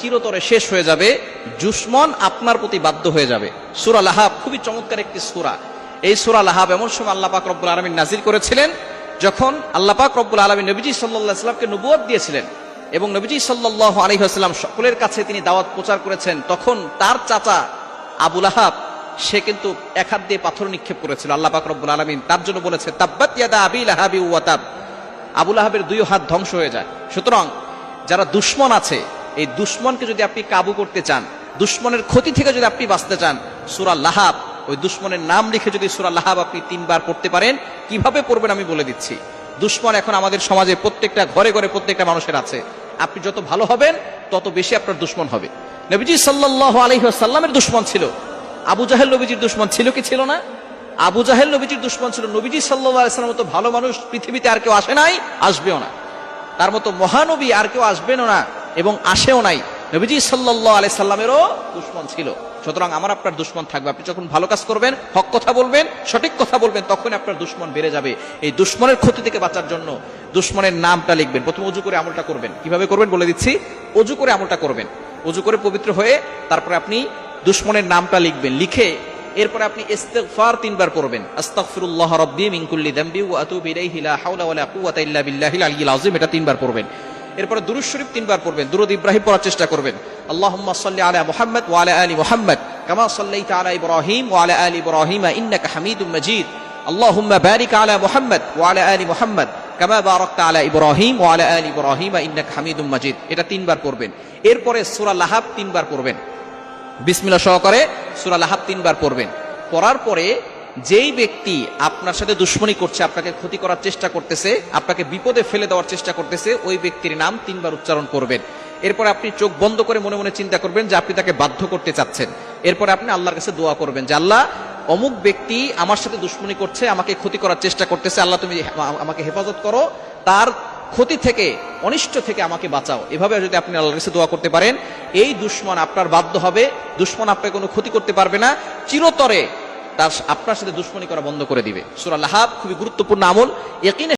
চিরতরে শেষ হয়ে যাবে দুশ্মন আপনার প্রতি বাধ্য হয়ে যাবে। সুরা লাহাব খুবই চমৎকার একটি সুরা। এই সুরা লাহাব এমন সময় আল্লাহ পাক রব্বুল আলমিন নাজির করেছিলেন, যখন আল্লাহ পাক রব্বুল আলমিন নবীজি সাল্লাহ নবুয়ত দিয়েছিলেন এবং নবীজি সাল্লাহ আলহিহাস্লাম সকলের কাছে তিনি দাওয়াত প্রচার করেছেন, তখন তার চাচা আবুল আহাব সে কিন্তু এক হাত দিয়ে পাথর নিক্ষেপ করেছিল। আল্লাহ পাক রব্বুল আলমিন তার জন্য বলেছে, তাব্বাত ইয়াদা আবিল আহাবি ওয়াতাব আবুল আহাবের দুই হাত ধ্বংস হয়ে যায়। সুতরাং যারা দুশ্মন আছে এই দুশ্মনকে যদি আপনি কাবু করতে চান, দুশ্মনের ক্ষতি থেকে যদি আপনি বাঁচতে চান, সুরা লাহাব, ওই দুশ্মনের নাম লিখে যদি সুরা লাহাব আপনি তিনবার পড়তে পারেন, কীভাবে পড়বেন আমি বলে দিচ্ছি। দুশ্মন এখন আমাদের সমাজে প্রত্যেকটা ঘরে ঘরে প্রত্যেকটা মানুষের আছে। আপনি যত ভালো হবেন, তত বেশি আপনার দুশ্মন হবে। নবীজি সাল্লাহ আলহিহাসাল্লামের দুশ্মন ছিল। আবু জাহেল নবীজির দুশ্মন ছিল কি ছিল না? আবু জাহেল নবীজির দুশ্মন ছিল। নবীজি সাল্লাহ আলাইসালাম মতো ভালো মানুষ পৃথিবীতে আর কেউ আসে নাই, আসবেও না। তার মতো মহানবী আর কেউ আসবেনও না। এবং আসেও নাই। নবীজি সাল্লাহ আলাই সাল্লামেরও দুশ্মন ছিল। সুতরাং আমার আপনার দুশ্মন থাকবে। আপনি যখন ভালো কাজ করবেন, হক কথা বলবেন, সঠিক কথা বলবেন তখন আপনার দুশ্মন বেড়ে যাবে। এই দুশ্মনের ক্ষতি থেকে বাঁচার জন্য দুশ্মনের নামটা লিখবেন। প্রথমে অজু করে আমলটা করবেন। কীভাবে করবেন বলে দিচ্ছি? অজু করে আমলটা করবেন। অজু করে পবিত্র হয়ে তারপরে আপনি দুশ্মনের নামটা লিখবেন। লিখে এরপরে আপনি ইস্তেগফার তিনবার পড়বেন। আস্তাগফিরুল্লাহ রাব্বি মিন কুল্লি যামবি ওয়া আতুবু ইলাইহি লা হাওলা ওয়ালা কুওয়াতা ইল্লা বিল্লাহিল আলিয়্যিল আযীম। এটা তিনবার পড়বেন। এরপরে দুরূদ শরীফ তিনবার পড়বেন। দুরুদ ইব্রাহিম পড়ার চেষ্টা করবেন। আল্লাহুম্মা সাল্লি আলা মুহাম্মদ ওয়া আলা আলি মুহাম্মদ, কামা সাল্লাইতা আলা ইব্রাহিম ওয়া আলা আলি ইব্রাহিম ইন্নাকা হামিদুম মাজিদ। আল্লাহুম্মা বারিক আলা মুহাম্মদ ওয়া আলা আলি মুহাম্মদ, কামা বারাকতা আলা ইব্রাহিম ওয়া আলা আলি ইব্রাহিম ইন্নাকা হামিদুম মাজিদ। এটা তিনবার পড়বেন। এরপরে সূরা লাহাব তিনবার পড়বেন। বিসমিল্লা সহকারে সুরা লাহাব তিনবার পড়বেন। পড়ার পরে যেই ব্যক্তি আপনার সাথে দুশ্মনী করছে, আপনাকে ক্ষতি করার চেষ্টা করতেছে, আপনাকে বিপদে ফেলে দেওয়ার চেষ্টা করতেছে, ওই ব্যক্তির নাম তিনবার উচ্চারণ করবেন। এরপরে আপনি চোখ বন্ধ করে মনে মনে চিন্তা করবেন যে আপনি তাকে বাধ্য করতে চাচ্ছেন। এরপরে আপনি আল্লাহর কাছে দোয়া করবেন যে, আল্লাহ, অমুক ব্যক্তি আমার সাথে দুশ্মনী করছে, আমাকে ক্ষতি করার চেষ্টা করতেছে, আল্লাহ তুমি আমাকে হেফাজত করো, তার ক্ষতি থেকে, অনিষ্ট থেকে আমাকে বাঁচাও। এভাবে যদি আপনি আল্লাহর কাছে দোয়া করতে পারেন, এই দুশ্মন আপনার বাধ্য হবে। দুশ্মন আপনাকে কোনো ক্ষতি করতে পারবে না। চিরতরে তার আপনার সাথে দুশ্মনী করা বন্ধ করে দিবে। সুরাল খুবই গুরুত্বপূর্ণ আমল। একিনে